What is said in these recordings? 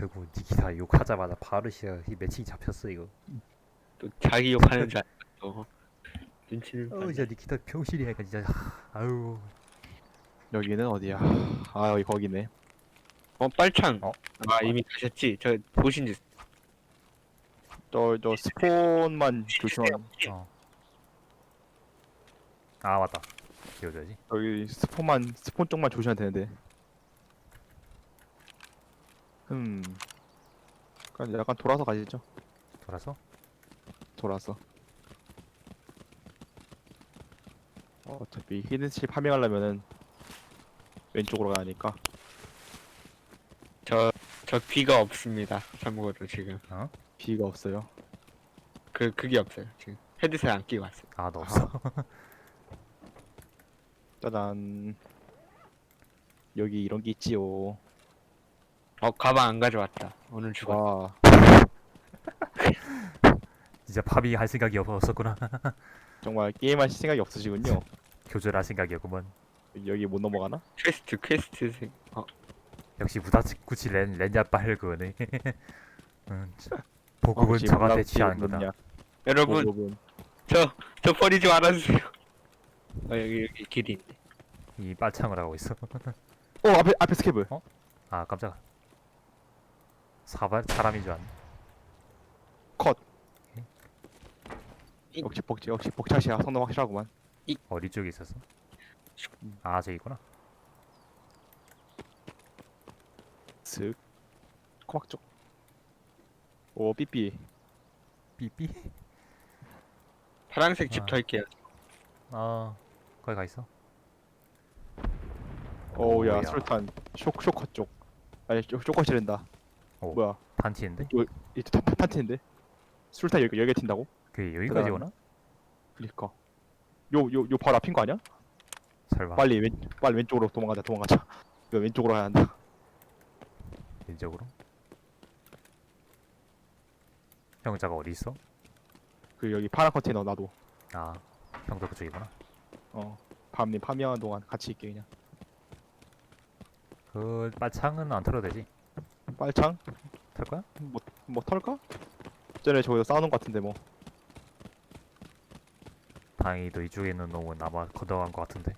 결국 니키타 욕하자마자 바로 시작 이 매칭이 잡혔어 이거 또 자기 욕하는 줄 알고 눈치는 어 봤네. 진짜 니키타 병신이니까 진짜 아유 여기는 어디야? 아 여기 거기네. 어 빨창 어? 아 이미 가셨지 저 보신지 저 저 스폰만 조심하면 어. 아 맞다 기억줘야지 여기 스폰만 스폰 쪽만 조심하면 되는데. 음. 약간 약간 돌아서 가시죠. 돌아서 돌아서. 어, 어차피 히든실 파밍하려면은 왼쪽으로 가니까. 저저 귀가 없습니다 참고로 지금 비가 없어요. 그 그게 없어요 지금 헤드셋 안 끼고 왔어요 아 너 없어 짜잔. 여기 이런 게 있지요. 어 가방 안 가져왔다. 오늘 죽었 와, 진짜 밥이 할 생각이 없었구나. 정말 게임할 생각이 없으시군요. 교절할 생각이었구먼. 여기 못 넘어가나? 퀘스트 퀘스트 생... 어. 역시 무다구치 렌 렌야빨 음, 참. 보급은 혹시 뭐라고 취한 거다? 여러분 보급은. 저 저 버리지 말아주세요. 어 여기 여기 길이 있네. 이 빨창을 하고 있어. 어 앞에 앞에 스케브. 아 깜짝아 사발 사람인 줄 알았네 컷. 이- 역시 복 역시 복차시야 성능 확실하구만. 어디 쪽에 있었어? 아 저기구나 슥. 코막 쪽. 오 삐삐. 삐삐 파란색 집 아. 털게요 아 거기 가 있어 오야 오야. 수류탄 쇼 쇼커 쪽. 아니 쇼 쇼커 지른다. 오. 뭐야? 판티인데? 이탄 탄티인데? 수류탄 여기 여기 튄다고? 그게 여기까지. 오나? 그니까. 요요 요 바로 앞인 거 아니야? 설마 빨리 왼 빨리 왼쪽으로 도망가자 도망가자. 이거 왼쪽으로 가야 한다. 왼쪽으로 형자가 어디 있어? 그 여기 파란 컨테이너 나도. 아 형도 그쪽이구나 어. 밤님 파밍하는 동안 같이 있게 그냥. 그 빨창은 안 털어도 되지 빨창? 털 거야? 뭐, 뭐 털까? 전에 저기서 싸우는 거 같은데 뭐. 다행히도 이쪽에 있는 놈은 아마 걷어간 것 같은데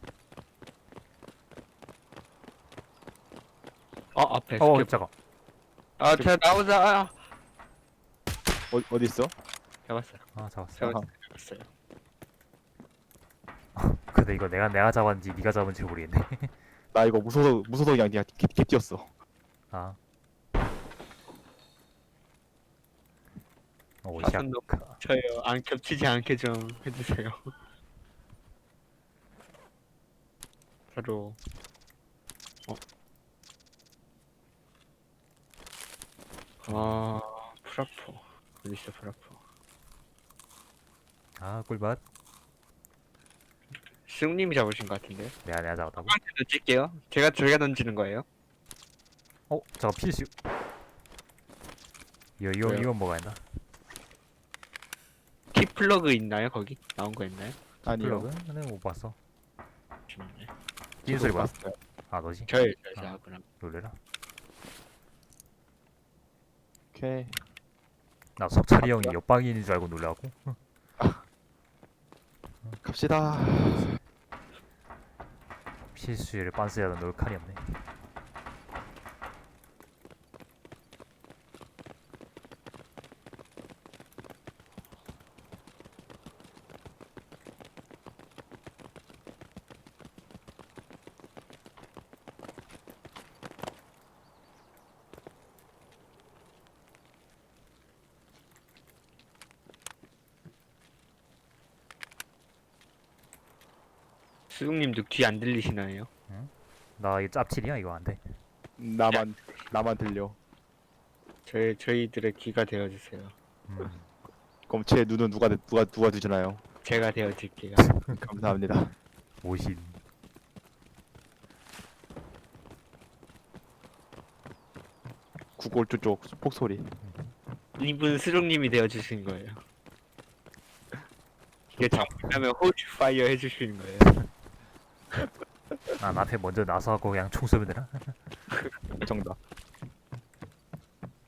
어 앞에 어 스캡. 잠깐 아 제가 나오자 아, 어, 어디 있어? 잡았어요 아 잡았어 잡았어요. 잡았어요 근데 이거 내가 내가 잡았는지 네가 잡은지 모르겠네 나 이거 무서워서 무서워서 그냥 그냥 개, 개 뛰었어. 아 오, 아, 시작. 손 저요 안 겹치지 않게 좀 해주세요 바로 어? 아 프라포 어디 있어 프라포 아 꿀맛 승님이 잡으신 것 같은데 내가 내가 잡았다고? 한테 던질게요 제가 제가 던지는 거예요 어 잠깐 필수 이거 이거 왜요? 이건 뭐가 있나? 키 플러그 있나요 거기 나온 거 있나요 아니요. 플러그? 네, 못 봤어 잠시만요. 소리 뭐야? 봤어요. 아 너지? 저요 저요 아. 그럼 놀래라 오케이. 나 석철이 형이. 옆방인인 줄 알고 놀라고 갑시다. 필수를 빤스야던 놀 칼이 없네 수국님도 귀 안 들리시나요? 나 이거 짭칠이야 이거 안돼 나만 나만 들려. 저희 저희들의 귀가 되어주세요. 음. 그럼 제 눈은 누가 되- 누가 누가 주나요? 제가 되어줄게요. 감사합니다. 오신 구골 쪽 폭소리. 이분 수족님이 되어주신 거예요. 이게 잘못하면 홀드 파이어 해주시는 거예요. 난 앞에 먼저 나서고 그냥 총 쏘면 되나? 정답.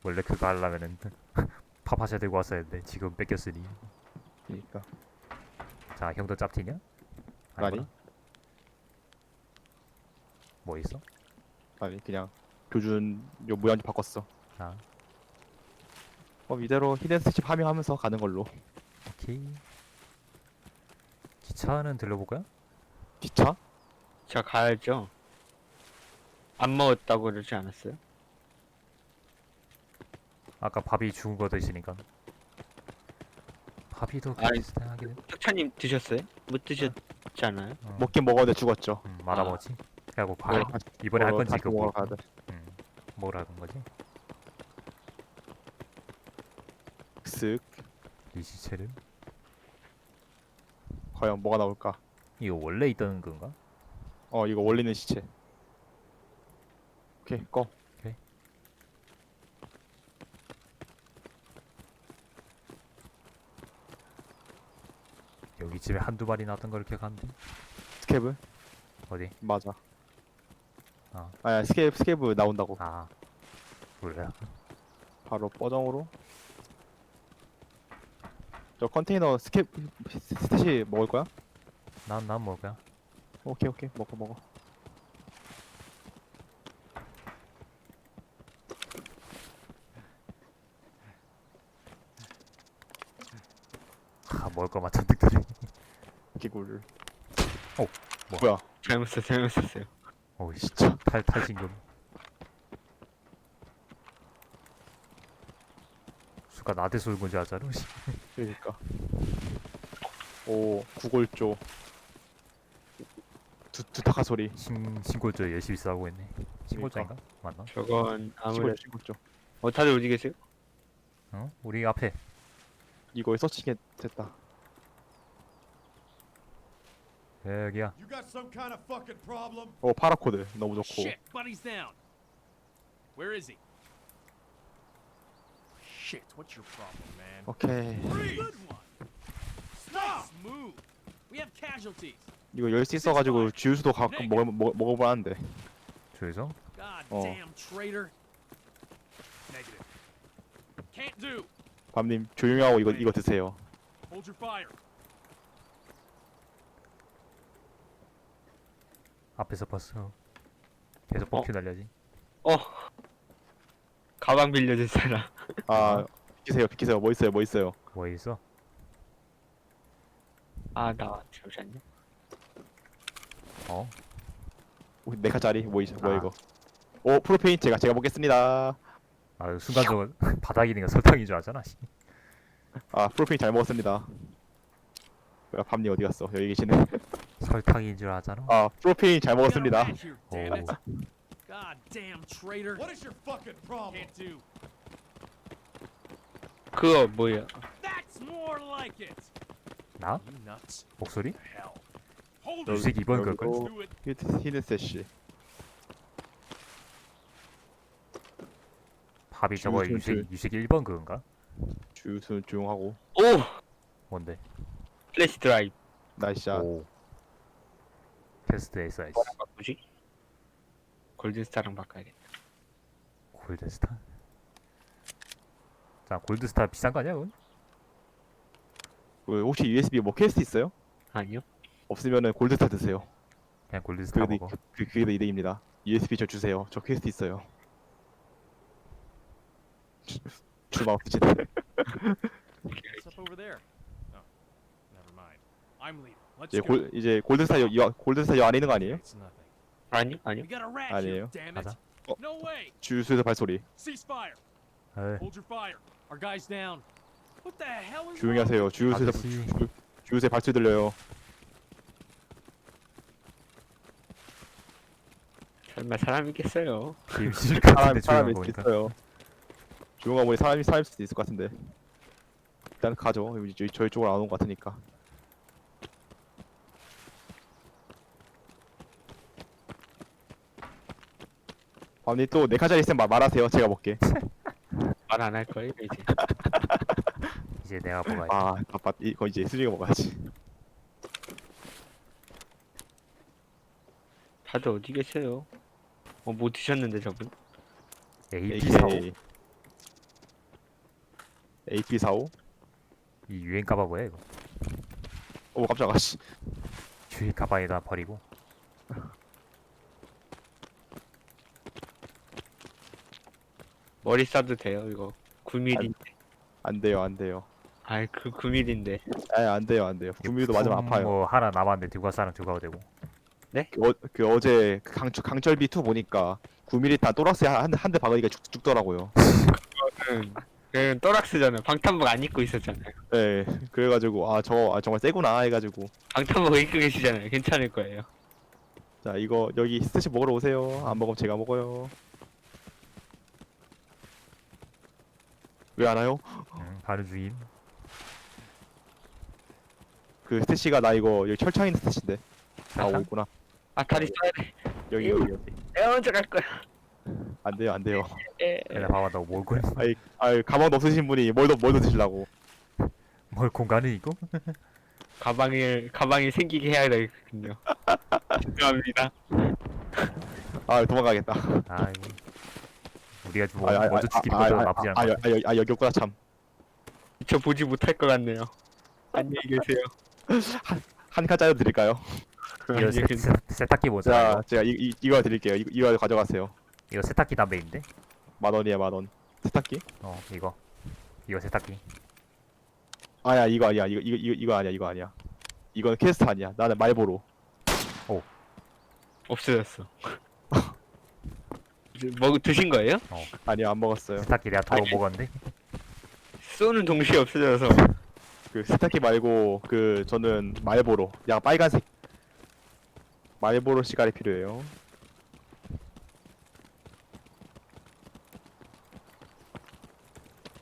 원래 그거 하려면은 파파샤 들고 왔어야 했는데 지금 뺏겼으니 그러니까 자 형도 짭티냐? 아니. 아니구나. 뭐 있어? 아니 그냥 교준 요 모양 좀 바꿨어. 아 그럼 이대로 히든 스치 파밍하면서 가는 걸로. 오케이 기차는 들려볼까요? 기차? 자 가야죠. 안 먹었다고 그러지 않았어요? 아까 밥이 죽은 거 드시니까 밥이도 아이. 비슷하긴 해 탁차님 드셨어요? 못 드셨잖아요. 어, 먹긴 먹었는데 죽었죠. 음, 말아 아. 그래갖고 밥 먹으러 가- 이번에 할 먹으러 건지 다시 그거 먹으러 뭐, 가야 돼. 음, 뭐라 는 거지? 쓱 이 시체를 과연 뭐가 나올까? 이거 원래 있던 건가? 어 이거 원리는 시체. 오케이 꺼. 여기 집에 한두 마리 나왔던 걸 기억하는데 스케브 어디? 맞아. 아. 아야 스케브 스케브 나온다고. 아 몰라 바로 뻐정으로. 저 컨테이너 스케브 스시 먹을 거야? 난난 뭐야? 오케이 오케이 먹어 먹어. 아 먹을 거만 잔뜩 들이 개굴. 어, 뭐야? 뭐야? 잘못 썼어요. 잘못 썼어요. 어이 진짜 탈 탈신금 수가 나대 쏠군 줄 알잖아 씨. 그러니까. 오 구골조. 두 두타카 소리. 신 신골조 열심히 싸우고 있네 신골조인가 맞나? 저건 아무래도 시골 신골조. 어 다들 어디 계세요? 어 우리 앞에 이거에 서칭해 됐다. 여기야 You got some kind of fucking problem? 오 파라코드 너무 좋고. Shit, buddy's down. Where is he? Shit, what's your problem, man? 오케이. Good one. Stop. Move. We have casualties. 이거 열수 있어가지고 주유수도 가끔 먹어 먹 먹어보는데. 저기서 God damn traitor. Negative. Can't do. 밤님 조용히 하고 이거 이거 드세요. Hold your fire. 앞에서 봤어 계속 뻑큐 날려지 어. 가방 빌려줄 사람. 아 비키세요 비키세요 뭐 있어요 뭐 있어요. 뭐 있어? 아나 잠시만요. 어? 오, 네 칸짜리 뭐 있어 뭐야 아. 이거. 오 프로페인 제가 제가 먹겠습니다. 아 순간적으로 바닥이니까 설탕인 줄 알잖아 씨. 아 프로페인 잘 먹었습니다. 뭐야 밤님 어디 갔어? 여기 계시네. 설탕인 줄 알잖아 아 프로페인 잘 먹었습니다. rat here, damn it. 오 God damn traitor. What is your fucking problem? Can't do. 그거 뭐야? That's more like it. 나? You nuts. 목소리? Hell. 걸걸? Do it. 히드 히든 세시. 밥이 저거 줄, 줄, 유색 유색 1번 그건가? 주유수는 조용하고 오 뭔데? 플래시 드라이브. 나이스샷. 오 테스트 했어야지 뭐랑 바꾸지? 골든스타랑 바꿔야겠다. 골드스타 자 골드스타 비싼 거 아니야 그건? 그 혹시 USB 뭐 퀘스트 있어요? 아니요? 없으면은 골드스타 드세요. 그냥 골드스타 그게 먹어 더, 그, 그게 더 이득입니다. USB 저 주세요. 저 퀘스트 있어요. 주마 없으시네. What's up over there? Oh, never mind. I'm leaving. Let's 이제 go. 골 이제 골드스타 여, 이 골드스타 여 안에 있는 거 아니에요? It's nothing. 아니 아니요? We got a rat 아니에요. here, damn it. 가자 어. No way. 주유수에서 발소리. Ceasefire. 에이 Hold your fire. Our guy's down. What the hell is 조용히 wrong 하세요. you? 주유수에서 아저씨. 주, 주유수에 발소리 들려요. 설마 사람 같은데 조용한 수 거니까 있어요. 조용한 분이 사람이 사람일 수도 있을 것 같은데. 일단 가죠. 저희, 저희 쪽으로 안 온 것 같으니까. 밤님 또 네카짜리 있으면 말, 말하세요. 제가 먹게. 말 안 할 거예요 이제. 이제 내가 먹어야지 아, 바빠. 이거 이제 수중이가 먹어야지. 다들 어디 계세요? 어 뭐 드셨는데 저분? AP 사오. AK. AP45 이 유행 가방 뭐야 이거? 오 깜짝아 씨 유행 가방에다 버리고. 머리 싸도 돼요 이거? 9mm 안돼요 안돼요. 아이 그 9mm인데. 에 안돼요 안돼요. 구미도 맞으면 아파요. 뭐 하나 남았는데 들고 갈 사람 들고 가도 되고 그, 어, 그 어제 그 강, 강철비 2 보니까 9mm 또락스에 한한 대 박으니까 죽, 죽더라고요. 응. 그 또락스잖아요. 방탄복 안 입고 있었잖아요. 예 그래가지고 아 저 아, 정말 세구나 해가지고. 방탄복 입고 계시잖아요. 괜찮을 거예요. 자 이거 여기 스시 먹으러 오세요. 안 먹으면 제가 먹어요. 왜 안 와요? 응, 가는 중임 그 스시가 나 이거 여기 철창 있는 스시인데. 아 있구나 아 다리 써야 돼. 여기 여기 여기. 내가 먼저 갈 거야. 안 돼요 안 돼요. 에, 내가 봐봐 너 몰골 아이 아이 가방도 없으신 분이 뭘더 뭘더 드시려고. 뭘 공간은 있고? 가방을 가방이 생기게 해야 되거든요. 죄송합니다. 아 도망가겠다. 아 이거 우리가 좀 아, 아, 먼저 아, 죽이는 아, 것도 아, 나쁘지 아, 않아. 아, 여- 아, 여- 아 여기 없구나 참. 저 보지 못할 것 같네요. 안녕히 계세요. 한 칸 짜려 드릴까요? 이거 세, 세, 세탁기 뭐죠? 자 이거? 제가 이, 이, 이거 드릴게요. 이거, 이거 가져가세요. 이거 세탁기 담배인데? 만 원이야 만 원. 세탁기? 어 이거. 이거 세탁기 아야 이거 아니야. 이거 이거 이거, 이거 아니야 이거 아니야. 이건 퀘스트 아니야. 나는 말보로. 없어졌어. 이제 뭐 드신 거예요? 아니야 안 먹었어요. 세탁기 내가 도로 먹었는데? 쏘는 동시에 없어져서. 그 세탁기 말고 그 저는 말보로. 야 빨간색 말보로 시간이 필요해요.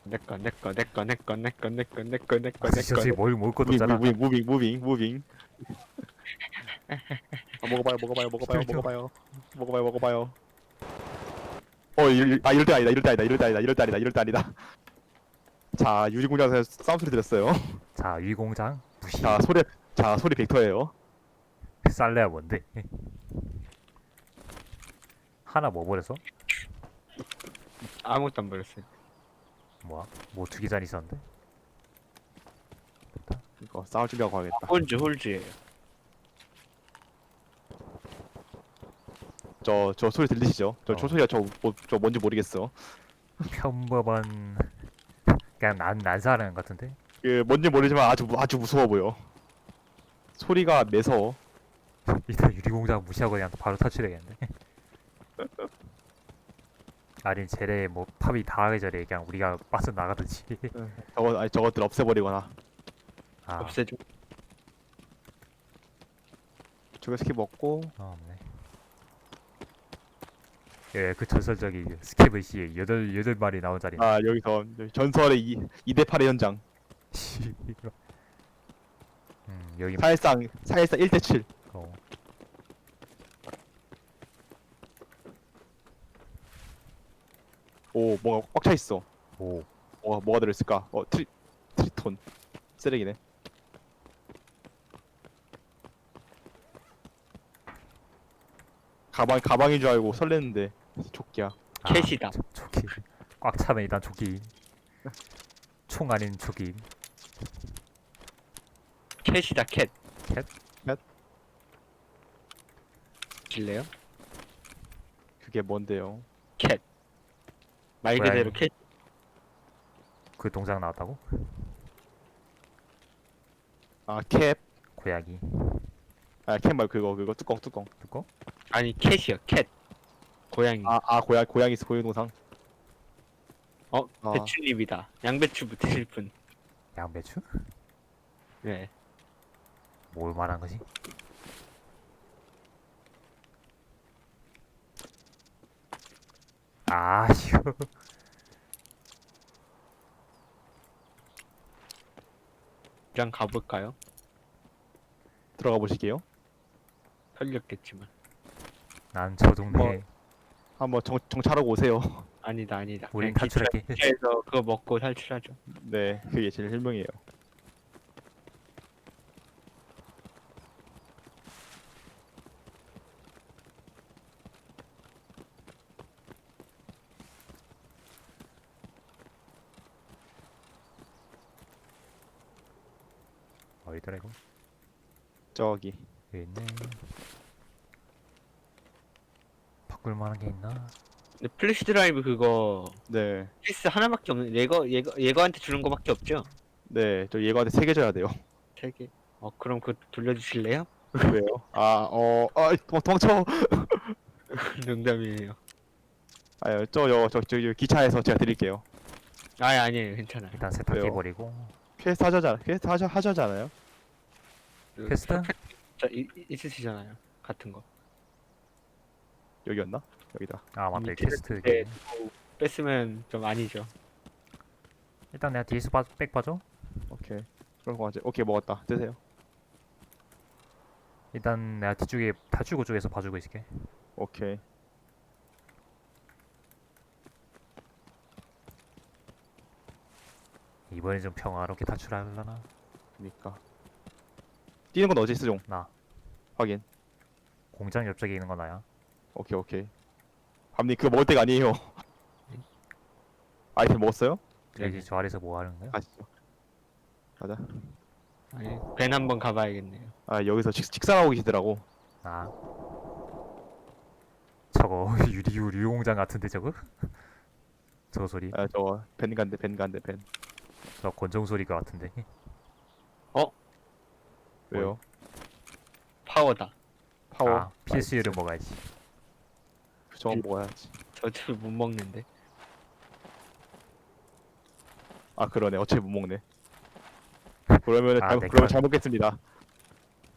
내꺼 내꺼 내꺼 내꺼 내꺼 내꺼 내꺼 내꺼 아, 저기 내꺼 뭘뭘 것도 무빙 없잖아. 무빙 무빙 무빙 무빙. 아, 먹어봐요 먹어봐요 먹어봐요 먹어봐요. 먹어봐요 먹어봐요. 어 이, 아 이럴 때 아니다 이럴 때 아니다 이럴 때 아니다 이럴 때 아니다 이럴 때 아니다. 자 유리공장에서 싸움 소리 들었어요. 자 위공장 무시. 자 소리 자 소리 벡터예요 쌀래야 뭔데 하나 뭐 버렸어? 아무것도 안 버렸어요 뭐야? 뭐 두 개잔 있었는데? 이거 싸울 준비하고 가야겠다 홀즈 홀즈예요 저 저 소리 들리시죠? 저 어. 초소리가 저, 뭐, 저 뭔지 모르겠어 평범한 그냥 난 난사하는 것 같은데? 그 뭔지 모르지만 아주 무- 아주 무서워 보여 소리가 매서워 일단 유리공장 무시하고 그냥 바로 탈출해야겠네. 아니 쟤네 뭐 팝이 다 하기 전에 그냥 우리가 빠져 나가든지. 저거 아니 저것들 없애버리거나. 아. 없애줘. 저거 스킵 먹고. 어, 없네. 예그 전설적인 스케브 씨 여덟 여덟 마리 나온 자리 아 여기서 전설의 이 2대 8의 현장. 음 여기 사실상 사실상 1대 7 어. 오 뭔가 꽉 차 있어. 오. 뭐가 뭐가 들어있을까? 어 트리 트리톤. 쓰레기네. 가방 가방인 줄 알고 설렜는데 조끼야. 아, 캣이다. 조- 조끼. 꽉 차면 일단 조끼. 총 아닌 조끼. 캣이다 캣. 캣? 캣? 질래요? 그게 뭔데요 말 고양이. 그대로 캣그 동작 나왔다고? 아캡아캡 고양이 말 그거 그거 뚜껑 뚜껑 듣고 아니 캣이요 캣 고양이 아 아 고양 고양이 고양 동상 어 아. 배추잎이다 양배추 드실 분 양배추? 네. 뭘 말한 거지? 아쉬워 그냥 가볼까요? 들어가 보실게요. 털렸겠지만. 난 저 동네 에 한번 정 정찰하고 오세요. 아니다 아니다. 우린 그냥 탈출할게. 기차에서 그거 먹고 탈출하죠. 네 그게 제일 실명이에요 어디더라 이거? 저기 여기 있네. 바꿀 만한 게 있나? 근데 플래시 드라이브 그거 네 케이스 하나밖에 없는 예거 예거 예거한테 주는 거밖에 없죠? 네, 저 얘가한테 세 개 줘야 돼요. 세 개. 어 그럼 그거 돌려주실래요? 왜요? 아, 어, 아, 도- 도망쳐. 농담이에요. 아유, 저요, 저, 저, 저 기차에서 제가 드릴게요. 아 아니에요 괜찮아요. 일단 세탁기 왜요? 버리고 퀘스트 하자잖아. 퀘스트 하자, 하자잖아요. 그 퀘스트? 자, 이, 이- 있으시잖아요. 같은 거. 여기였나? 여기다. 아 맞다 이미 퀘스트 네. 게 뺐으면 좀 아니죠. 일단 내가 뒤에서 빠, 백 봐줘 오케이. 그런 거 같지. 오케이, 먹었다. 드세요. 일단 내가 뒤쪽에 탈출구 쪽에서 봐주고 있을게 오케이. 이번엔 좀 평화롭게 탈출하려나? 그니까. 뛰는 건 어디 있어, 종? 나 확인. 공장 옆쪽에 있는 건 나야 오케이, 오케이. 밤님, 그거 먹을 때가 아니에요. 아이템 먹었어요? 여기 저 아래서 뭐 하는 거야? 가시죠. 가자. 아니 벤 한번 가봐야겠네요. 아, 여기서 식, 식사하고 계시더라고. 아 저거 유리 유리 공장 같은데 저거? 저거 소리 아, 저, 벤 간대, 벤 간대, 벤. 저 권총 소리 것 같은데 왜요? 파워다. 파워. 아 PSU를 먹어야지 저거 먹어야지. 저도 못 먹는데. 아, 그러네. 어차피 못 먹네. 그러면 아, 잘, 네, 그러면 그럼. 잘 먹겠습니다.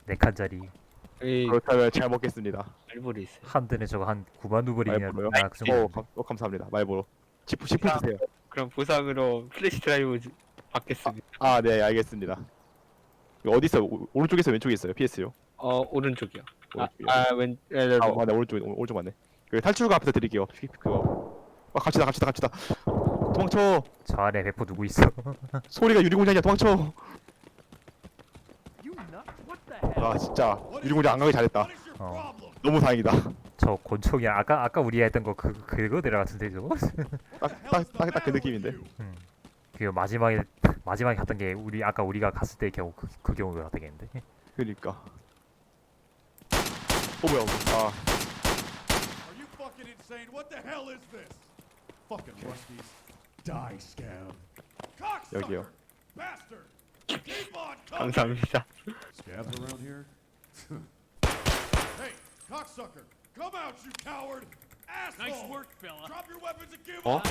네 칸짜리 이 그렇다면 잘 먹겠습니다. 말벌이 있어요. 한 대에 저거 한 9만 루블이면 말보로요? 나그 어, 정도 감, 어, 감사합니다. 말보로. 10분, 10분 주세요. 그럼 보상으로 플래시 드라이브 주- 받겠습니다. 아, 네, 알겠습니다. 이거 어디 있어요? 오- 오른쪽에 있어요? 왼쪽에 있어요? PS요? 어 오른쪽이요. 오른쪽이요. 아, 아왼 에, 아, 맞네. 오른쪽, 오- 오른쪽 맞네. 그 탈출구 앞에서 드릴게요. 피- 그거. 아, 갑시다, 갑시다, 갑시다. 도망쳐. 저 아래 배포 누구 있어? 소리가 유리공장이야. 도망쳐. You nut? What the hell? 아, 진짜 유리공장 안 가기 잘했다. 어. 너무 다행이다. 저 권총이 아까 아까 우리 했던 거 그 그거 내려 같은데 저거? 딱딱딱 그 느낌인데. 음. 그 마지막에 마지막에 갔던 게 우리 아까 우리가 갔을 때 경우 그, 그 경우가 되겠는데. 그니까. 어 뭐야? 아, Are you fucking insane? What the hell is this? Fucking Rusties. Die, scab. Cocksucker! 여기요. Bastard! Keep on coming! 감사합니다. Scabs around here? hey, cocksucker! Come out, you coward! Nice work, fella. Drop your weapons and give 어? up!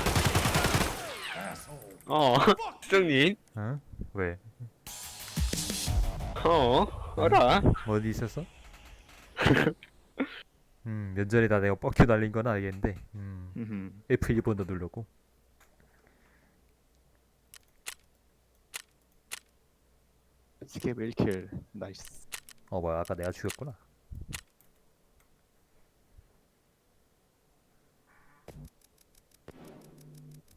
Asshole! 어 수정님. 응? 왜? 어 어라. 어디 있었어? 음 면전에다 내가 뻑큐 날린 건 알겠는데 음 음. F1번도 눌렀고 스케브 1킬. 나이스. 어 뭐야 아까 내가 죽였구나